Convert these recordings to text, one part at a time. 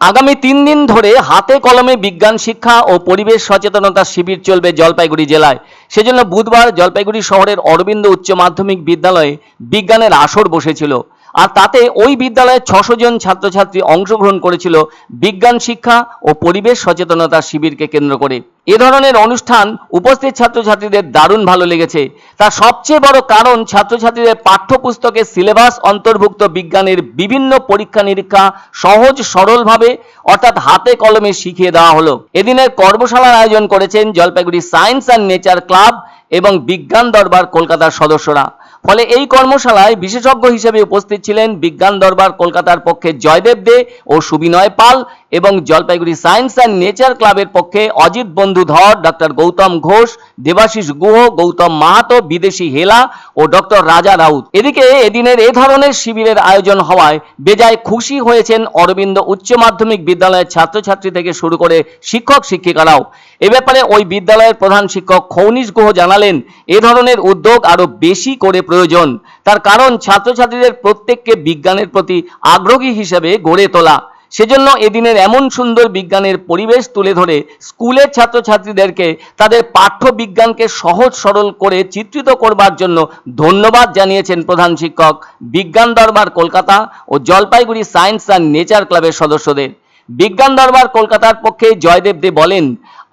আগামী তিন দিন ধরে হাতে কলমে বিজ্ঞান, শিক্ষা ও পরিবেশ সচেতনতা শিবির চলবে জলপাইগুড়ি জেলায়। সেজন্য বুধবার জলপাইগুড়ি শহরের অরবিন্দ উচ্চ মাধ্যমিক বিদ্যালয়ে বিজ্ঞানের আসর বসেছিল। আর তাতে ওই বিদ্যালয়ের ছশো জন ছাত্রছাত্রী অংশগ্রহণ করেছিল বিজ্ঞান শিক্ষা ও পরিবেশ সচেতনতা শিবিরকে কেন্দ্র করে। এ ধরনের অনুষ্ঠান উপস্থিত ছাত্রছাত্রীদের দারুণ ভালো লেগেছে। তার সবচেয়ে বড় কারণ ছাত্রছাত্রীদের পাঠ্যপুস্তকের সিলেবাস অন্তর্ভুক্ত বিজ্ঞানের বিভিন্ন পরীক্ষা নিরীক্ষা সহজ সরলভাবে অর্থাৎ হাতে কলমে শিখিয়ে দেওয়া হলো। এদিনের কর্মশালার আয়োজন করেছেন Jalpaiguri science and nature club এবং বিজ্ঞান দরবার কলকাতার সদস্যরা। ফলে এই কর্মশালায় বিশেষজ্ঞ হিসেবে উপস্থিত ছিলেন বিজ্ঞান দরবার কলকাতার পক্ষে জয়দেব দে ও সুবিনয় পাল এবং জলপাইগুড়ি সায়েন্স অ্যান্ড নেচার ক্লাবের পক্ষে অজিত বন্ধু ধর ডক্টর গৌতম ঘোষ, দেবাশিস গুহ, গৌতম মাহাতো, বিদেশি হেলা ও ডক্টর রাজা রাউত। এদিকে এদিনের এ ধরনের শিবিরের আয়োজন হওয়ায় বেজায় খুশি হয়েছেন অরবিন্দ উচ্চ মাধ্যমিক বিদ্যালয়ের ছাত্রছাত্রী থেকে শুরু করে শিক্ষক শিক্ষিকারাও। এ ব্যাপারে ওই বিদ্যালয়ের প্রধান শিক্ষক খৌনিশ গুহ জানালেন, এ ধরনের উদ্যোগ আরও বেশি করে প্রয়োজন। তার কারণ ছাত্রছাত্রীদের প্রত্যেককে বিজ্ঞানের প্রতি আগ্রহী হিসেবে গড়ে তোলা। সেজন্য এদিনের এমন সুন্দর বিজ্ঞানের পরিবেশ তুলে ধরে স্কুলের ছাত্রছাত্রীদেরকে তাদের পাঠ্য বিজ্ঞানকে সহজ সরল করে চিত্রিত করবার জন্য ধন্যবাদ জানিয়েছেন প্রধান শিক্ষক বিজ্ঞান দরবার কলকাতা ও জলপাইগুড়ি সায়েন্স অ্যান্ড নেচার ক্লাবের সদস্যদের। বিজ্ঞান দরবার কলকাতার পক্ষে জয়দেব দে বলেন,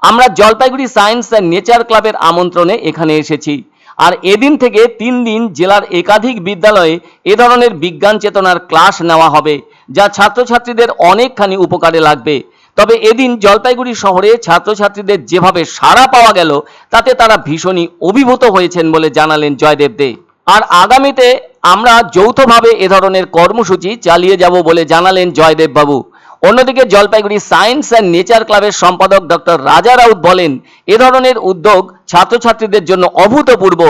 আমরা জলপাইগুড়ি সায়েন্স অ্যান্ড নেচার ক্লাবের আমন্ত্রণে এখানে এসেছি। আর এদিন থেকে তিন দিন জেলার একাধিক বিদ্যালয়ে এ ধরনের বিজ্ঞান চেতনার ক্লাস নেওয়া হবে। যা ছাত্রছাত্রীদের অনেকখানি উপকারে লাগবে। তবে এদিন জলপাইগুড়ি শহরে ছাত্রছাত্রীদের যেভাবে সাড়া পাওয়া গেল, তাতে তারা ভীষণই অভিভূত হয়েছেন বলে জানালেন জয়দেব দে। আর আগামীতে আমরা যৌথভাবে এ ধরনের কর্মসূচি চালিয়ে যাব বলে জানালেন জয়দেব বাবু। অন্যদিকে জলপাইগুড়ি সায়েন্স অ্যান্ড নেচার ক্লাবের সম্পাদক ডক্টর রাজা রাউত বলেন, এ ধরনের উদ্যোগ ছাত্রছাত্রীদের জন্য অভূতপূর্ব।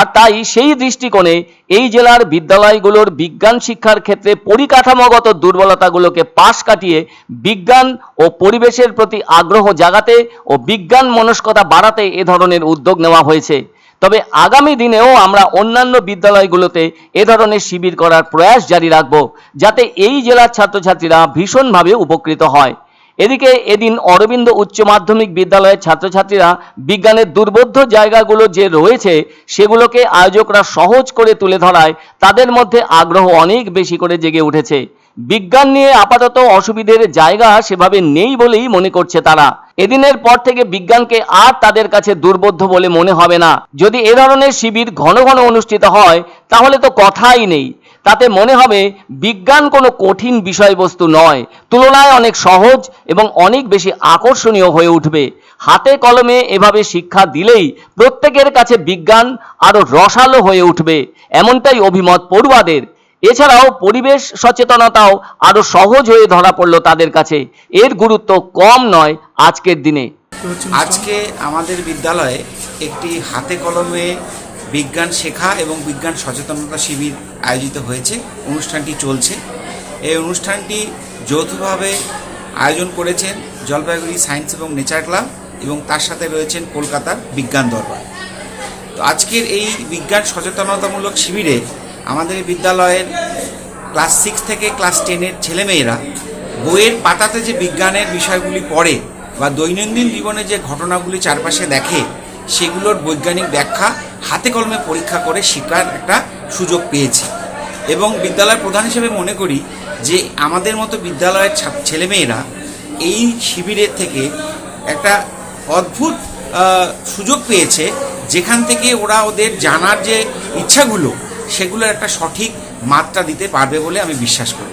আর তাই সেই দৃষ্টিকোণে এই জেলার বিদ্যালয়গুলোর বিজ্ঞান শিক্ষার ক্ষেত্রে পরিকাঠামোগত দুর্বলতাগুলোকে পাশ কাটিয়ে বিজ্ঞান ও পরিবেশের প্রতি আগ্রহ জাগাতে ও বিজ্ঞান মনস্কতা বাড়াতে এ ধরনের উদ্যোগ নেওয়া হয়েছে। তবে আগামী দিনেও আমরা অন্যান্য বিদ্যালয়গুলোতে এ ধরনের শিবির করার প্রয়াস জারি রাখব, যাতে এই জেলার ছাত্রছাত্রীরা ভীষণভাবে উপকৃত হয়। এদিকে এদিন অরবিন্দ উচ্চ মাধ্যমিক বিদ্যালয়ের ছাত্রছাত্রীরা বিজ্ঞানের দুর্বোধ্য জায়গাগুলো যে রয়েছে সেগুলোকে আয়োজকরা সহজ করে তুলে ধরায় তাদের মধ্যে আগ্রহ অনেক বেশি করে জেগে উঠেছে। বিজ্ঞান নিয়ে আপাতত অসুবিধের জায়গা সেভাবে নেই বলেই মনে করছে তারা। এদিনের পর থেকে বিজ্ঞানকে আর তাদের কাছে দুর্বোধ্য বলে মনে হবে না। যদি এ ধরনের শিবির ঘন ঘন অনুষ্ঠিত হয়, তাহলে তো কথাই নেই। তাতে মনে হবে বিজ্ঞান কোনো কঠিন বিষয়বস্তু নয়। তুলনায় অনেক সহজ এবং অনেক বেশি আকর্ষণীয় হয়ে উঠবে। হাতে কলমে এভাবে শিক্ষা দিলেই প্রত্যেকের কাছে বিজ্ঞান আরও রসালো হয়ে উঠবে, এমনটাই অভিমত পড়ুয়াদের। এছাড়াও পরিবেশ সচেতনতাও আরও সহজ হয়ে ধরা পড়ল তাদের কাছে। এর গুরুত্ব কম নয় আজকের দিনে। আজকে আমাদের বিদ্যালয়ে একটি হাতে কলমে বিজ্ঞান শেখা এবং বিজ্ঞান সচেতনতা শিবির আয়োজিত হয়েছে। অনুষ্ঠানটি চলছে। এই অনুষ্ঠানটি যৌথভাবে আয়োজন করেছেন জলপাইগুড়ি সায়েন্স এবং নেচার ক্লাব এবং তার সাথে রয়েছেন কলকাতার বিজ্ঞান দরবার। তো আজকের এই বিজ্ঞান সচেতনতামূলক শিবিরে আমাদের বিদ্যালয়ের ক্লাস সিক্স থেকে ক্লাস টেনের ছেলেমেয়েরা বইয়ের পাতাতে যে বিজ্ঞানের বিষয়গুলি পড়ে বা দৈনন্দিন জীবনে যে ঘটনাগুলি চারপাশে দেখে সেগুলোর বৈজ্ঞানিক ব্যাখ্যা হাতে কলমে পরীক্ষা করে শেখার একটা সুযোগ পেয়েছে। এবং বিদ্যালয়ের প্রধান হিসেবে মনে করি যে আমাদের মতো বিদ্যালয়ের ছেলেমেয়েরা এই শিবিরের থেকে একটা অদ্ভুত সুযোগ পেয়েছে যেখান থেকে ওরা ওদের জানার যে ইচ্ছাগুলো সেগুলোর একটা সঠিক মাত্রা দিতে পারবে বলে আমি বিশ্বাস করি।